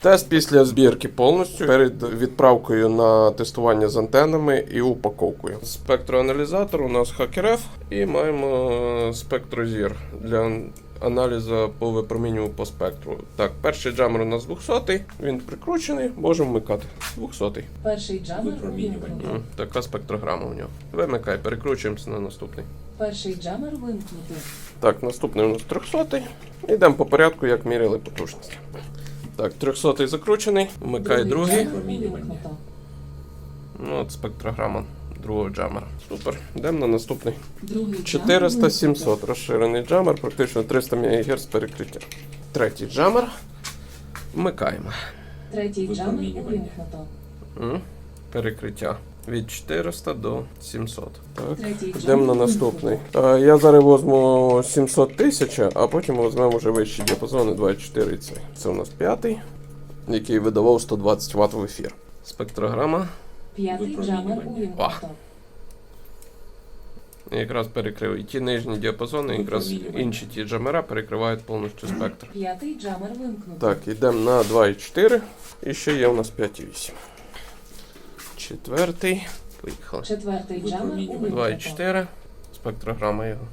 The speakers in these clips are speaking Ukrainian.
Тест після збірки повністю перед відправкою на тестування з антенами і упаковкою. Спектроаналізатор у нас Hacker-F і маємо спектрозір для аналізу по випромінюванню по спектру. Так, перший джамер у нас 200, він прикручений, можемо вмикати. 200. Перший джамер Випромінювання. Така спектрограма у нього. Вимикай, перекручуємося на наступний. Перший джамер вимкнути. Так, наступний у нас 300. Йдемо по порядку, як міряли потужність. Так, 300-й закручений, вмикай другий. Ну, от спектрограма другого джамера. Супер. Йдемо на наступний. Другий 400-700. Розширений джамер, практично 300 МГц перекриття. Третій джамер. Вмикаємо. Третій джамер вимкнуто. Перекриття. Від 400 до 700. Так. Йдемо на наступний. Е, Я зараз візьму 700 тисяч, а потім візьмемо вже вищі діапазони 24 цей. Це у нас п'ятий, який видавав 120 Вт в ефір. Спектрограма. П'ятий джамер увімкнуто. Якраз перекрив і ті нижні діапазони, якраз інші ті джамера перекривають повністю спектр. П'ятий джамер вимкнуто. Так, йдемо на 2,4 і ще є у нас 5,8. Четвертий. Поїхали. Четвертий джамер Випромінювання. увімкнуто. 2,4. Спектрограма його.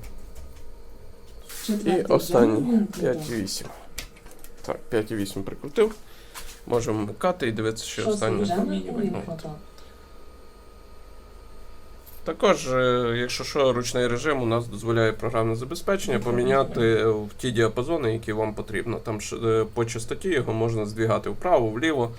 І останній джамер вимкнуто. 5,8. Так, 5,8 прикрутив. Можемо вмикати і дивитися, що останнє. Також, е, якщо що, ручний режим у нас дозволяє програмне забезпечення поміняти в ті діапазони, які вам потрібно. Там е, по частоті його можна здвігати вправо, вліво.